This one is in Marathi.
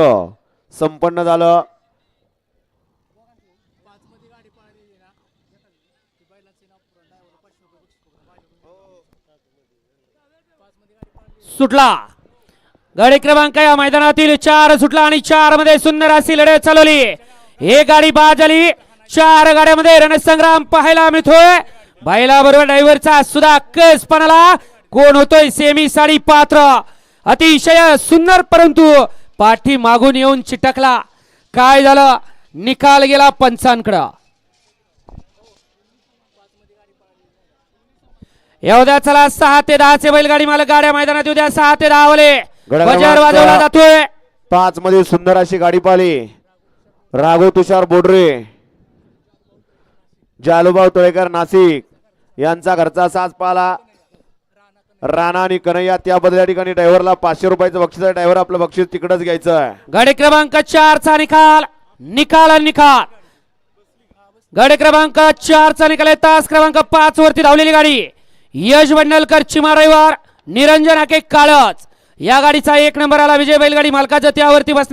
संपन्न झालं. सुटला. गाडी क्रमांक या मैदानातील चार सुटला आणि चारमध्ये सुंदर अशी लढत चालवली. हे गाडी बाद झाली. चार गाड्यामध्ये रणसंग्राम पाहायला मिळतोय. बायला बरोबर ड्रायव्हरचा सुद्धा कसपणाला कोण होतोय? सेमी साडी पात्र. अतिशय सुंदर परंतु पाठी मागून येऊन चिटकला. काय झालं? निकाल गेला पंचांकडं. येऊ चला. सहा ते दहाचे बैलगाडी मालक गाड्या मैदानात येऊ द्या. सहा ते दहा वाले बजार वाजवला जातोय. पाच मध्ये सुंदर अशी गाडी पाहिली. राघव तुषार बोडरे. जालूभाऊ तळेकर नाशिक. यांचा घरचा साज पाला राणा आणि कन्हैया त्या या ठिकाणी ड्रायव्हरला पाचशे रुपयाचं बक्षीस आहे. ड्रायव्हर आपलं बक्षीस तिकडच घ्यायचं आहे. गाडी क्रमांक चारचा निकाल. निकाल आणि निकाल. गाडी क्रमांक चारचा निकाल आहे. तास क्रमांक पाच वरती धावलेली गाडी. यश बंडलकर चिमा रविवार निरंजन हाके काळच. या गाडीचा एक नंबर आला विजय बैलगाडी मालकाच्या त्यावरती बसणार